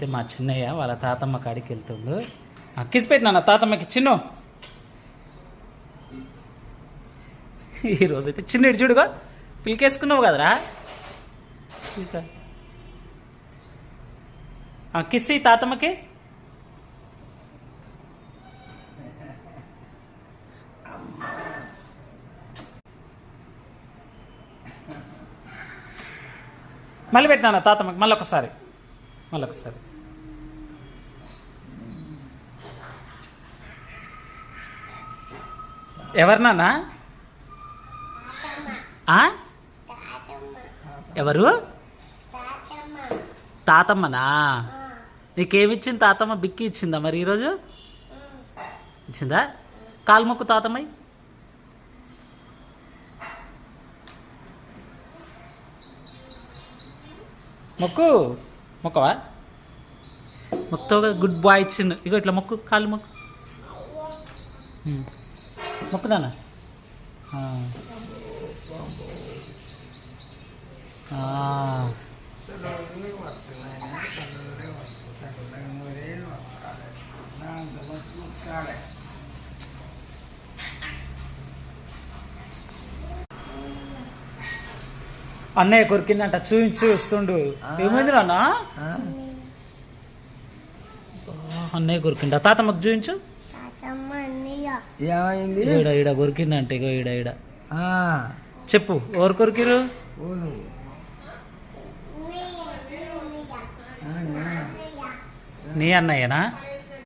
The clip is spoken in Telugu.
అయితే మా చిన్నయ్య వాళ్ళ తాతమ్మ కాడికి వెళ్తుండు. అక్కిసి పెట్టినా నా తాతమ్మకి చిన్ను. ఈరోజు అయితే చిన్న చూడుగా పిలికేసుకున్నావు కదరా? కిస్సి తాతమ్మకి మళ్ళీ పెట్టినా తాతమ్మకి. మళ్ళీ ఒకసారి మళ్ళీ ఒకసారి ఎవరు నాన్న? ఆ? ఎవరు? తాతమ్మనా? నీకేమిచ్చింది తాతమ్మ? బిక్కి ఇచ్చిందా మరి ఈరోజు? ఇచ్చిందా? కాలు మొక్కు తాతమ్మయ్య మొక్కు. మొక్కవా? మొక్కతో గుడ్ బాయ్ ఇచ్చిండు. ఇగో ఇట్లా మొక్కు. కాలు మొక్కు. మొక్కుదానా. అన్నయ్య కొరికిందంట చూపించి వస్తుండు. ఏమైంది నాన్న? అన్నయ్య కొరికిండ తాతమ్మకు చూపించు ఏమైంది? ఈడ ఈడ కొరికిందంట ఇగో ఈడ ఈడ. ఆ, చెప్పు ఎవరు కొరికిరు. నీ అన్నయ్యనా?